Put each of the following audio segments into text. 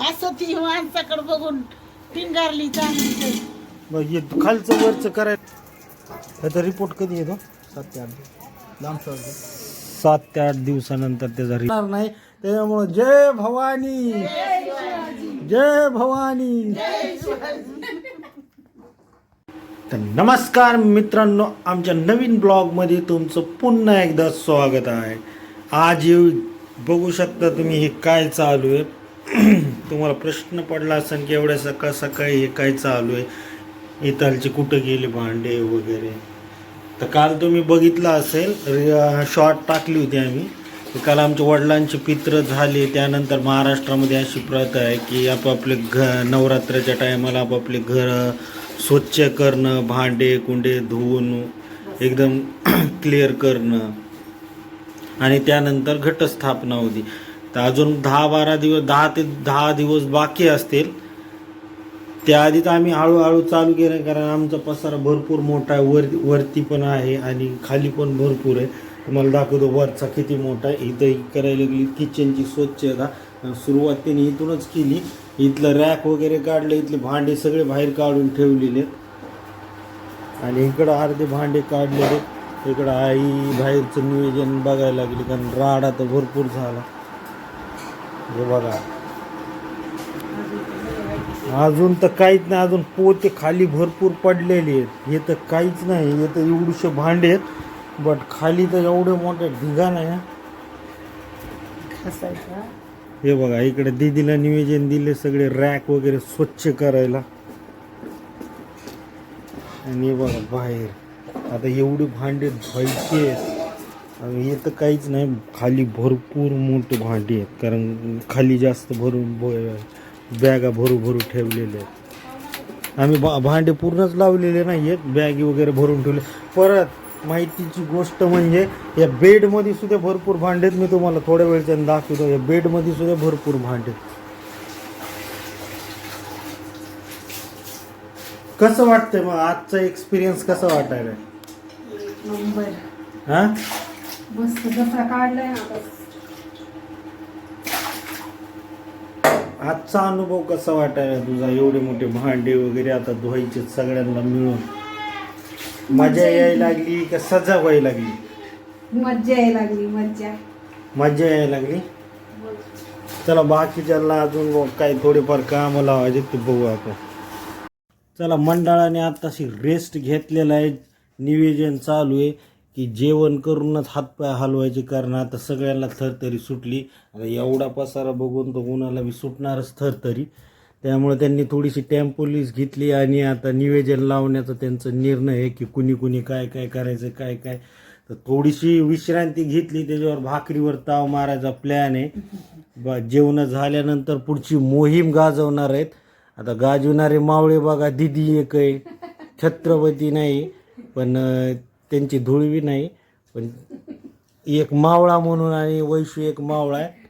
हसत ही माणसाकडे बघून पिंगारली चांगली मग हे खालचं वरचं करायचं. त्याचा रिपोर्ट कधी येतो? सात ते आठ दिवस. लांब चालतो. सात ते आठ दिवसानंतर त्याचा रिपोर्ट नाही त्याच्यामुळं जय भवानी. जय भवानी. तर नमस्कार मित्रांनो आमच्या नवीन ब्लॉगमध्ये तुमचं पुन्हा एकदा स्वागत आहे. आज येऊ बघू शकता तुम्ही हे काय चालू आहे. तुम्हाला प्रश्न पडला असेल की एवढ्या सकाळ सकाळी हे काय चालू आहे? इथालचे कुठं गेले भांडे वगैरे? तर काल तुम्ही बघितलं असेल शॉर्ट टाकली होती आम्ही. काल आमच्या वडिलांचे पित्र झाले. त्यानंतर महाराष्ट्रामध्ये अशी प्रथा आहे की आपापले घ नवरात्राच्या टायमाला आपापले घर स्वच्छ करणं भांडे कुंडे धुवून एकदम क्लिअर करणं. आणि त्यानंतर घटस्थापना होती. तर अजून दहा बारा दिवस दहा ते दहा दिवस बाकी असतील. त्याआधीच आम्ही हळूहळू चालू केलं कारण आमचा पसारा भरपूर मोठा आहे. वर वरती पण आहे आणि खाली पण भरपूर आहे. तुम्हाला दाखवतो वरचा किती मोठा आहे. इथं करायला लागली किचनची स्वच्छता. सुरुवात त्यांनी इथूनच केली. इथलं रॅक वगैरे काढलं इथले भांडे सगळे बाहेर काढून ठेवलेले. आणि इकडं अर्धे भांडे काढलेले. इकडं आई बाहेरचं नियोजन बघायला लागली कारण राडा तर भरपूर झाला. हे बघा. अजून तर काहीच नाही अजून पोते खाली भरपूर पडलेले आहेत. हे तर काहीच नाही हे तर एवढीशे भांडे आहेत. बट खाली तर एवढे मोठे ढिगा नाही हा. हे. बघा इकडे दीदीला निवेदन दिले सगळे रॅक वगैरे स्वच्छ करायला. आणि हे बघा बाहेर. आता एवढी भांडे धुवायची आहेत. आणि हे तर काहीच नाही. खाली भरपूर मोठे भांडी आहेत. कारण खाली जास्त भरून बॅगा भरू भरू ठेवलेले आहेत. आम्ही भा भांडे पूर्णच लावलेले नाही आहेत बॅगी वगैरे भरून ठेवले. परत माहितीची गोष्ट म्हणजे या बेडमध्ये सुद्धा भरपूर भांडे आहेत. मी तुम्हाला थोड्या वेळच्यानं दाखवतो. या बेडमध्ये सुद्धा भरपूर भांडे आहेत. कसं वाटतंय मग? आजचा एक्सपिरियन्स कसा वाटायला? हा? मस्त जसा काढलाय आता. आजचा अनुभव कसा वाटायला तुझा? एवढे मोठे भांडे वगैरे आता धुवायचे सगळ्यांना मिळून. मजा यायला लागली का सजा व्हायला लागली? मज्जा यायला लागली मज्जा. मजा यायला लागली? चला बाकीच्याला अजून काय थोडेफार काम लावायचे ते बघू आपण. चला मंडळाने आत्ताशी रेस्ट घेतलेला आहे. निवेदन चालू आहे. की जेवण करूनच हातपाय हलवायचे कारण आता सगळ्यांना थरथरी सुटली. आता एवढा पसारा बघून तर कोणाला बी सुटणारच थरथरी त्यामुळे त्यांनी थोडीशी टेम्पोलीस घेतली आणि आता निवेदन लावण्याचा त्यांचा निर्णय आहे की कुणी कुणी काय काय करायचं काय काय. तर थोडीशी विश्रांती घेतली त्याच्यावर भाकरीवर ताव मारायचा प्लॅन आहे. ब जेवणं झाल्यानंतर पुढची मोहीम गाजवणार आहेत. आता गाजवणारे मावळे बघा दिदी एक आहे छत्रपती नाही पण त्यांची धुळवी नाही पण एक मावळा म्हणून आणि वैशू एक मावळा आहे.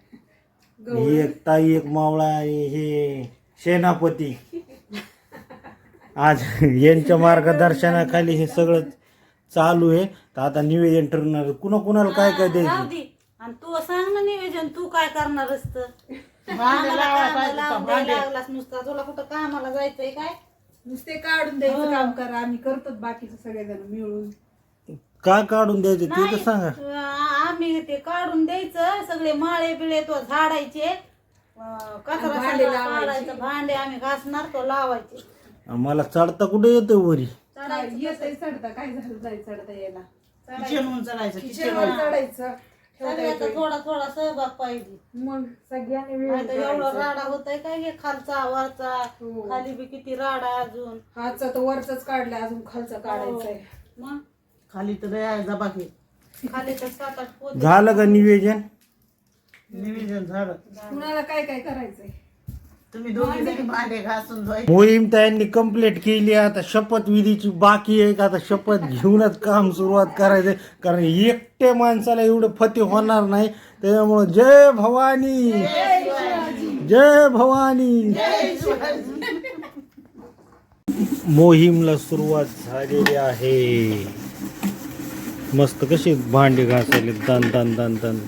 ही एक ताई एक मावळा आणि हे सेनापती. आज यांच्या मार्गदर्शनाखाली हे सगळं चालू आहे. तर आता निवेदन ठरणार कुणा कुणाला काय काय द्यायचं? दे. आणि तू सांग ना नियोजन तू काय करणार असत. लागलास नुसता. तुला कुठं कामाला जायचंय काय? नुसते काढून द्यायचं काम करा. आम्ही करतो बाकीचे सगळेजण मिळून. काय काढून द्यायचं ते तर सांगा. आ- आम्ही ते काढून द्यायचं. सगळे माळे बिळे तो झाडायचे. अं, कचरा भांडे सगळा लावायचे. काढायचा, भांडे आम्ही घासणार तो लावायचे. मला चढता कुठे येतं वरी? येतंय चढता. काय झालं जाय चढता यायला किचनहून चढायचं किचनवर चढायचं. सगळ्याचा थोडा थोडा सहभाग पाहिजे. मग सगळ्यांनी एवढा करायचं. राडा होतय काय हे खालचा वरचा? हो. खाली बी किती राडा अजून? हातचा तर वरचाच काढलाय अजून खालचा काढायचंय. मग? खाली तर द्यायचा बाकी खाली तर सात आठ पोते. झालं का निवेदन? निवेदन झालं. कुणाला काय काय करायचंय? तुम्ही दोघी जणी भांडे घासून धुवायचे. मोहीम त्यांनी कंप्लीट केली आता शपथविधीची बाकी आहे आता शपथ घेऊनच काम सुरुवात करायचं कारण एकटे माणसाला एवढं फते होणार नाही. त्याच्यामुळं जय भवानी. जय भवानी. मोहीमला सुरुवात झालेली आहे. मस्त कशी भांडे घासायले तन तन तन तन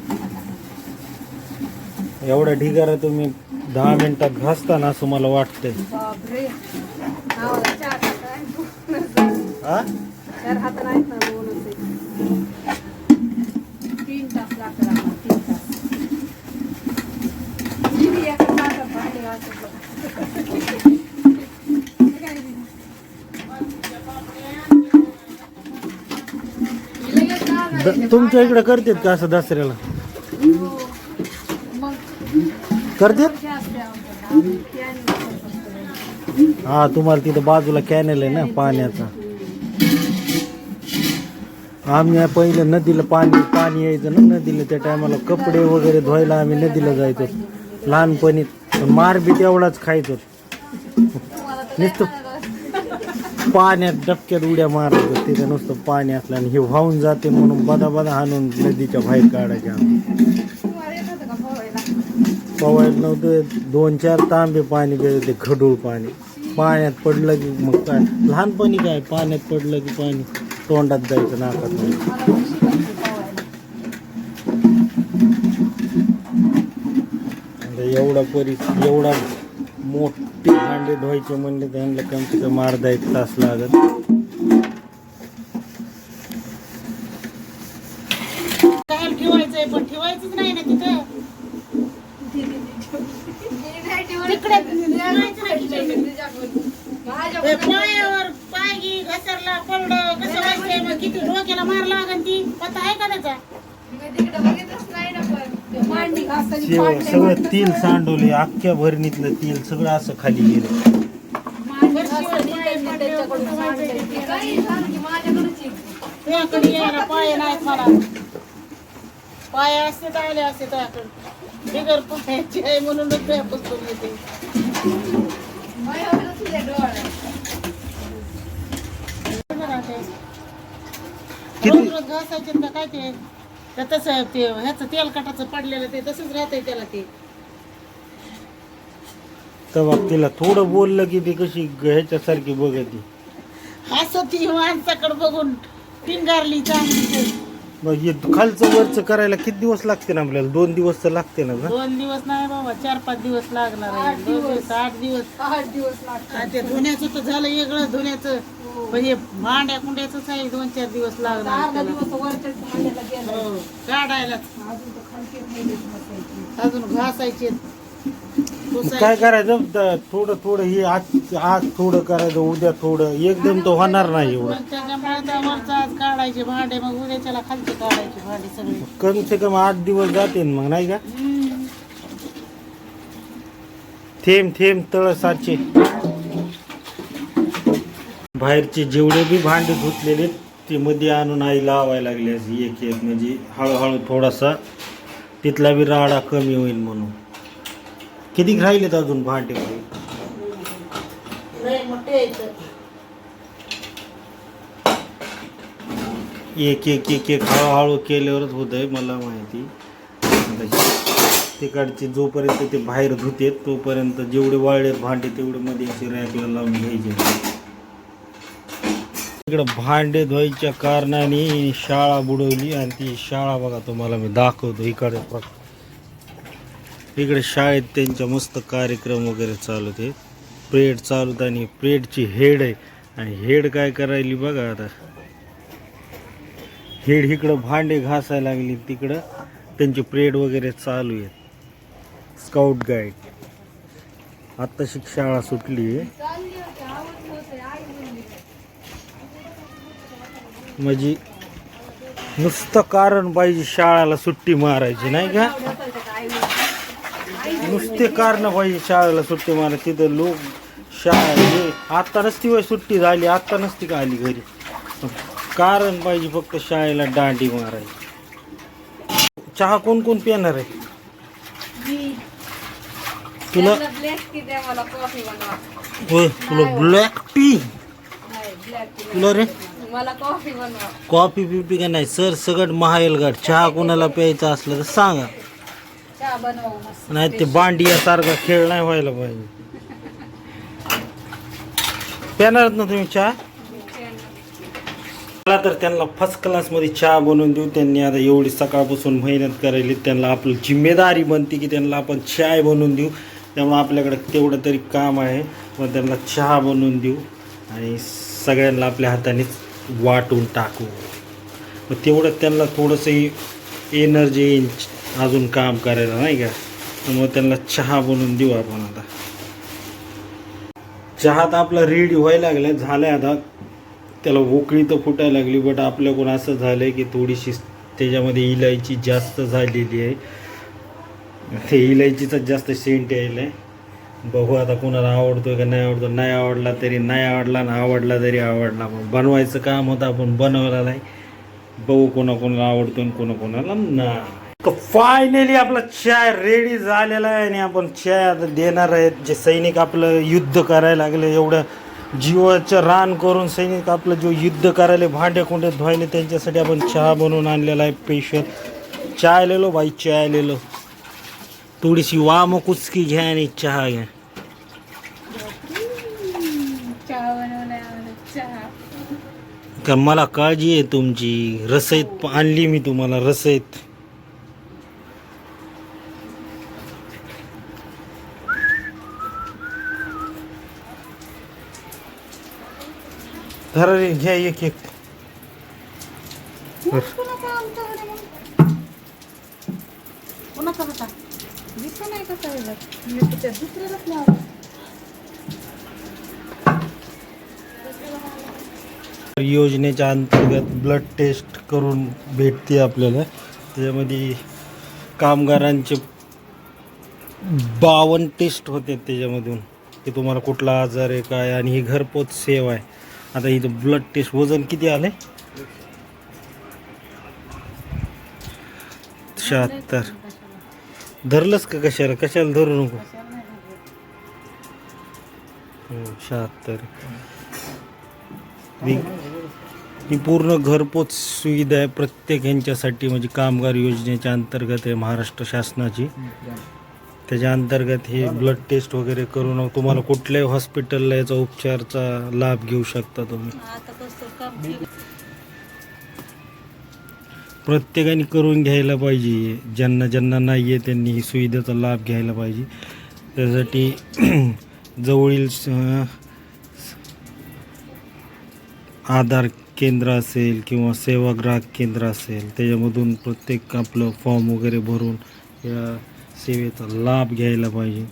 एवढा ढिगारा तुम्ही दहा मिनिटात घासताना असं मला वाटतंय. बापरे. द- तुमच्या इकडे करतात का असं दसऱ्याला? मग करतात? जास्त हा तुम्हाला तिथं बाजूला कॅनल आहे ना पाण्याचा. आम्ही पहिले नदीला पाणी पाणी यायचं ना नदीला त्या टायमाला कपडे वगैरे धुवायला आम्ही नदीला जायचो. लहानपणी पण मार बी तेवढाच खायचो. नुसतं पाण्यात डबक्यात उड्या मारायचो तिथे नुसतं पाणी असलं आणि हे वाहून जाते म्हणून बदा बदा हाणून नदीच्या बाहेर काढायच्या आम्ही. पवायला नव्हतं. दोन चार तांबे पाणी प्यायचं ते खडूळ पाणी. पाण्यात पडलं की मग काय? लहानपणी काय? पाण्यात पडलं की पाणी तोंडात जायचं नाकात नाही आता एवढा परिस एवढा मोठ भांडे धुवायचे म्हणले त्यांना कमसे कम कम अर्धा एक तास लागत काय ठेवायचंय पण ठेवायचंच नाही ना तिथं तिकडे ठेवायचं नाही तिच्याकडे. ते पायावर पाय घे, घसरला पडलं कसं व्हायचंय मग किती डोक्याला मार लागन ती पता आहे का त्याचा सगळं तेल सांडवले अख्ख्या भरणीतलं तेल सगळं असं खाली गेलं. मांडी घासायची त्यांनी त्यांच्याकडून सांडले. तुझ्याकडे यायला पाय नाहीत मला. पाय असते तर आले असते तुझ्याकडे. बिगर पायाची आहे म्हणूनच तुझ्या पुस्तक येते. किती? रोज रोज घासायचे का काय ते? तर तसं ते ह्याचं तेलकटाचं पडलेलं ते तसंच राहतंय त्याला ते. तेव्हा तिला थोडं बोललं की ती कशी ह्याच्यासारखी बघती. हसत ही माणसाकडे बघून टिंगारली चांगली मग हे खालचं वरचं करायला किती दिवस लागते ना आपल्याला? दोन दिवस तर लागते ना? दोन दिवस नाही बाबा चार पाच दिवस लागणार आहे. दोन दिवस. आठ दिवस. आठ दिवस लागतात. आणि ते धुण्याचं तर झालं वेगळं धुण्याचं पण हे भांड्या कुंड्याच आहे दोन चार दिवस लागणार अर्धा त्याला. दिवस वरच्याच भांड्याला गेला हो काढायला अजून तर खालची अजून घासायचे. काय करायचं? द- थोडं थोडं हे आज आज थोडं करायचं उद्या थोडं. एकदम तर होणार नाही एवढं. मग त्याच्यामुळे त्या वरचं आज काढायचे भांडे मग उद्याच्याला खालचे काढायचे भांडे सगळे. कम से कम आठ दिवस जाते ना मग नाही का? थेंब थेंब तळ साचे बाहेरचे जेवढे बी भांडे धुतलेले ते मध्ये आणून आई लावायला लागले असे एक एक म्हणजे हळूहळू थोडासा तिथला बी राडा कमी होईल म्हणून. किती राहिलेत अजून भांडे एक एक एक एक हळूहळू केल्यावरच होत आहे मला माहिती. तिकडचे जोपर्यंत ते बाहेर धुतेत तोपर्यंत जेवढे वाळलेत भांडे तेवढे मध्ये असे रॅकला लावून घ्यायचे. इकडं भांडे धुवायच्या कारणाने शाळा बुडवली आणि ती शाळा बघा तुम्हाला मी दाखवतो इकडे इकडे शाळेत त्यांच्या मस्त कार्यक्रम वगैरे चालू आहेत. प्रेड चालू आणि प्रेडची हेड आहे. आणि हेड काय करायली बघा आता. हेड इकडं भांडे घासायला लागली तिकडं त्यांची प्रेड वगैरे चालू आहे स्काउट गाईड आत्ताशी शाळा सुटली आहे. म्हणजे नुसतं कारण पाहिजे शाळेला सुट्टी मारायची नाही का? नुसते कारण पाहिजे शाळेला सुट्टी मारायची. तिथं लोक शाळा हे आत्ता नसती वय सुट्टी झाली आत्ता नसती का आली घरी? कारण पाहिजे फक्त शाळेला दांडी मारायची. चहा कोण कोण पिणार आहे? तुला? होय तुला ब्लॅक ब्लॅक टी तुला रे? मला कॉफी बनवा. कॉफी पिपी का नाही? सर सगळं महायलगड चहा कोणाला प्यायचा असलं तर सांगा. चहा बनवा मस्त. नाही ते बांडियासारखा खेळ नाही व्हायला पाहिजे. पिणारच ना तुम्ही चहा? मला तर त्यांना फर्स्ट क्लासमध्ये चहा बनवून देऊ. त्यांनी आता एवढी सकाळपासून मेहनत करायली. त्यांना आपली जिम्मेदारी बनते की त्यांना आपण चाय बनवून देऊ. त्यामुळे आपल्याकडे तेवढं तरी काम आहे. मग त्यांना चहा बनवून देऊ. आणि सगळ्यांना आपल्या हातानेच वाटून टाकू मग तेवढं त्यांना थोडंसं एनर्जी येईल अजून काम करायला नाही का? मग त्यांना चहा बनवून देऊ आपण आता. चहा तर आपला रेडी व्हायला लागला झालाय आता. त्याला उकळी तर फुटायला लागली बट आपल्याकडून असं झालं आहे की थोडीशी त्याच्यामध्ये इलायची जास्त झालेली आहे. ते इलायचीचा जास्त सेंट यायला आहे बघू आता कोणाला आवडतोय का नाही आवडतो नाही आवडला तरी नाही आवडला ना आवडला तरी आवडला. मग बनवायचं काम होतं आपण बनवला नाही. बघू कोणाकोणाला आवडतो आणि कोणा कोणाला नाही. फायनली आपला चाय रेडी झालेला आहे आणि आपण चाय आता देणार आहेत. जे सैनिक आपलं युद्ध करायला लागले एवढं जीवाचं रान करून सैनिक आपलं जो युद्ध करायला भांडे कुंडे धुवायले त्यांच्यासाठी आपण चहा बनवून आणलेला आहे. स्पेशल चाय लिहिलो भाई चाय लिहिलो थोडीशी वाम कुचकी घ्या आणि चहा घ्या. का मला काळजी आहे तुमची. रसईत आणली मी तुम्हाला रसईत. धरा रे घ्या एक एक. कुणाचा होता? दिसत नाही कसं वेगळं मी तिच्या दुसऱ्यालाच लावा. योजनेच्या अंतर्गत ब्लड टेस्ट करून भेटते आपल्याला. त्याच्यामध्ये कामगारांचे बावन्न टेस्ट होते त्याच्यामधून. की तुम्हाला कुठला आजार आहे काय आणि ही घरपोच सेवा आहे. आता इथं ब्लड टेस्ट वजन किती आले शहात्तर. धरलंच का कशाला? कशाला धरू नको? हो, शहात्तर. मी ही पूर्ण घरपोच सुविधा आहे प्रत्येक ह्यांच्यासाठी म्हणजे कामगार योजनेच्या अंतर्गत आहे महाराष्ट्र शासनाची. त्याच्या अंतर्गत हे ब्लड टेस्ट वगैरे करून तुम्हाला कुठल्याही हॉस्पिटलला याचा उपचारचा लाभ घेऊ शकता तुम्ही. आता प्रत्येकाने करून घ्यायला पाहिजे. ज्यांना ज्यांना नाही आहे त्यांनी ही सुविधेचा लाभ घ्यायला पाहिजे. त्यासाठी जवळील स- आधार केंद्र असेल किंवा सेवा ग्राहक केंद्र असेल त्याच्यामधून प्रत्येक आपलं फॉर्म वगैरे भरून या सेवेचा लाभ घ्यायला पाहिजे.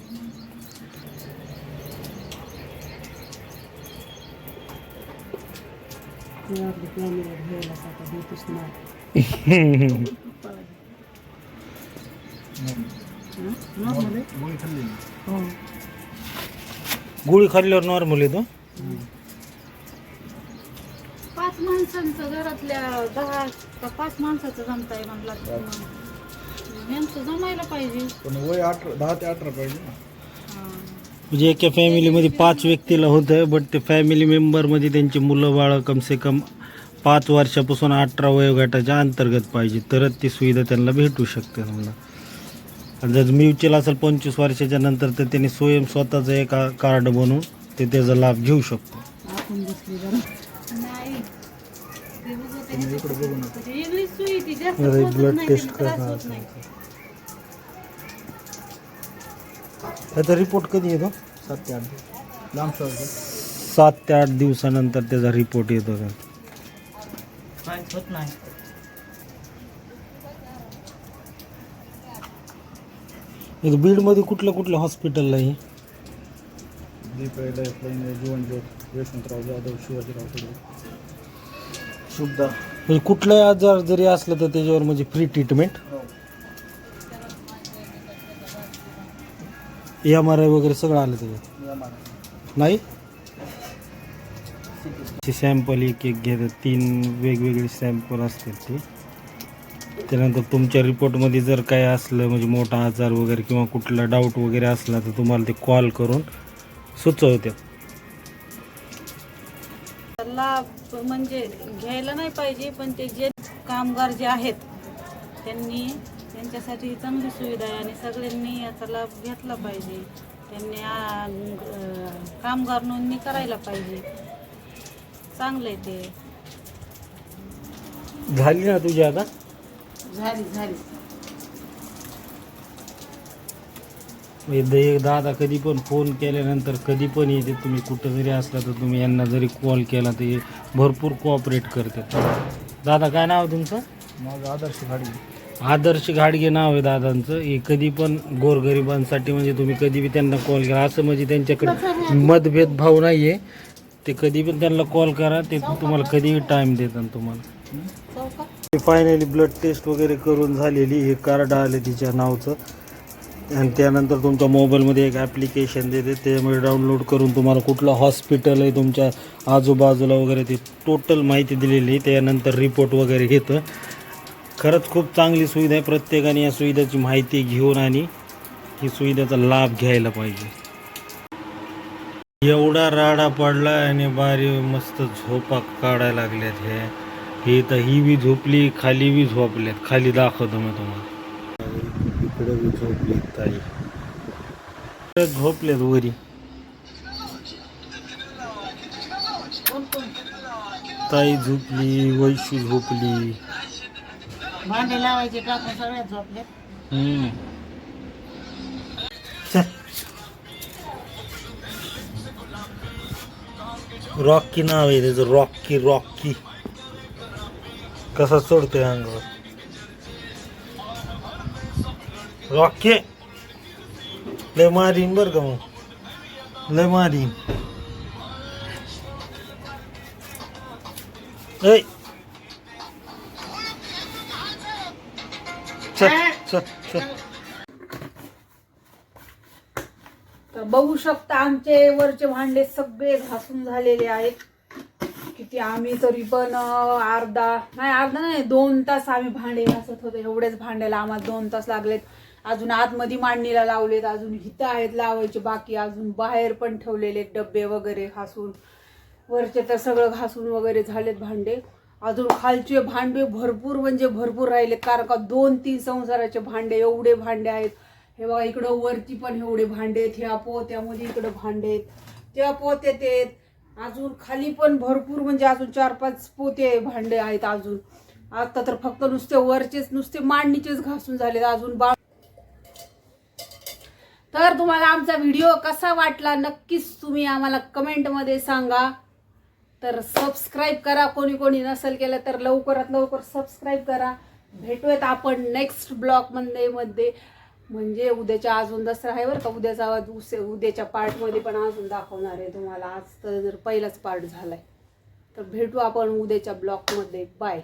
गोळी खाल्ल्यावर नॉर्मल येतो. पाच माणसांचं घरातल्या दहा का पाच माणसाचं जमताय म्हणला यांचं जमायला पाहिजे. पण वय अठरा दहा ते अठरा पाहिजे ना. म्हणजे एका फॅमिलीमध्ये पाच व्यक्तीला होतं बट ते फॅमिली मेंबरमध्ये त्यांची मुलं बाळं कमसे कम पाच वर्षापासून अठरा वयोगटाच्या अंतर्गत पाहिजे. तरच ती सुविधा त्यांना भेटू शकते समजा आणि जर म्युच्युअल असेल पंचवीस वर्षाच्या नंतर तर त्यांनी स्वयं स्वतःचं एक कार्ड बनवून ते त्याचा लाभ घेऊ शकतो. आपण दिसली जरा नाही ते उगाच त्याची वेगळीच सोयी ती जास्त अरे, पोचत blood नाही, test त्यांना त्रास करणार होत नाही. त्याचा रिपोर्ट कधी येतो? सात ते आठ दिवस. लांब सात ते आठ दिवसानंतर त्याचा रिपोर्ट येतो का? होत नाही. इथं बीडमध्ये कुठल्या कुठल्या हॉस्पिटलला आहे दीप आहे लाईफलाईन आहे यशवंतराव जाधव शिवाजीराव म्हणजे कुठलाही आजार जरी असला तर त्याच्यावर म्हणजे free treatment M R I वगैरे सगळं आलं त्याच्यात. नाही? सॅम्पल एक एक घेतात तीन वेगवेगळे सॅम्पल असतात ते. त्यानंतर तुमच्या रिपोर्टमध्ये जर काय असलं म्हणजे मोठा आजार वगैरे किंवा कुठला डाऊट वगैरे असला तर तुम्हाला ते कॉल करून सुचवतात लाभ म्हणजे घ्यायला नाही पाहिजे पण ते जे कामगार जे आहेत त्यांनी त्यांच्यासाठी ही चांगली सुविधा आहे आणि सगळ्यांनी याचा लाभ घेतला पाहिजे. त्यांनी आ, अं, कामगार नोंदणी करायला पाहिजे. चांगलं आहे ते. झाली ना तुझी आता? झाली झाली. हे दादा कधी पण फोन केल्यानंतर कधी पण येते तुम्ही. कुठं जरी असला तर तुम्ही यांना जरी कॉल केला तर हे भरपूर कोऑपरेट करतात. दादा काय नाव आहे तुमचं? माझं आदर्श गाडी आदर्श घाडगे नाव आहे दादांचं. हे कधी पण गोरगरिबांसाठी म्हणजे तुम्ही कधी बी त्यांना कॉल करा. असं म्हणजे त्यांच्याकडे मतभेद भाव नाही आहे ते कधी पण त्यांना कॉल करा. ते तुम्हाला कधीही टाईम देतात तुम्हाला. फायनली ब्लड टेस्ट वगैरे करून झालेली हे कार्ड आले तिच्या नावचं. आणि त्यानंतर तुमच्या मोबाईलमध्ये एक ॲप्लिकेशन देते. त्यामुळे डाउनलोड करून तुम्हाला कुठलं हॉस्पिटल आहे तुमच्या आजूबाजूला वगैरे ते टोटल माहिती दिलेली आहे. त्यानंतर रिपोर्ट वगैरे घेतं. खरंच खूप चांगली सुविधा आहे प्रत्येकाने या सुविधाची माहिती घेऊन आणि ही सुविधेचा लाभ घ्यायला पाहिजे. एवढा राडा पडला आणि बारी मस्त झोपा काढायला लागल्यात हे. हे तर ही बी झोपली खाली बी झोपल्यात खाली दाखवतो मी तुम्हाला. इकडे बी झोपली ताई. इकडे झोपल्यात वरी. ताई झोपली वैशी झोपली. भांडे लावायचे टाकून सगळ्यात झोपले हम्म. चल. रॉकी नाव आहे त्याचं रॉकी रॉकी. कसा चढतोय अंगावर रॉकी. लय मारीन बर का मग. लय मारीन. ऐ. चल चल. तर बघू शकता आमचे वरचे भांडे सगळे घासून झालेले आहेत. किती आम्ही तरी पण अर्धा नाही अर्धा नाही दोन तास आम्ही भांडे घासत होतो. एवढेच भांड्याला आम्हाला दोन तास लागलेत. अजून आतमध्ये मांडणीला लावलेत अजून हिथं आहेत लावायचे बाकी अजून बाहेर पण ठेवलेले डब्बे वगैरे घासून. वरचे तर सगळं घासून वगैरे झालेत भांडे. अजून खालचे भांडे भरपूर म्हणजे भरपूर राहिले कारण का दोन तीन संसाराचे भांडे एवढे भांडे आहेत. हे बघा इकडं वरती पण एवढे भांडे आहेत ह्या पोत्यामध्ये इकडं भांडे आहेत. त्या पोत्यात आहेत. अजून खाली पण भरपूर म्हणजे अजून चार पाच पोते भांडे आहेत अजून. आता तर फक्त नुसते वरचेच नुसते मांडणीचेच घासून झाले अजून बा तर तुम्हाला आमचा व्हिडिओ कसा वाटला नक्कीच तुम्ही आम्हाला कमेंटमध्ये सांगा. तर सबस्क्राईब करा. कोणी कोणी नसेल केलं तर लवकरात लवकर सबस्क्राईब करा. भेटूयात आपण नेक्स्ट ब्लॉगमध्ये मध्ये. म्हणजे उद्याच्या अजून दसरा आहे बरं का. उद्याचा आवाज उद्याच्या पार्टमध्ये पण अजून दाखवणार आहे तुम्हाला. आज तर जर पहिलाच पार्ट झालाय. तर भेटू आपण उद्याच्या ब्लॉगमध्ये बाय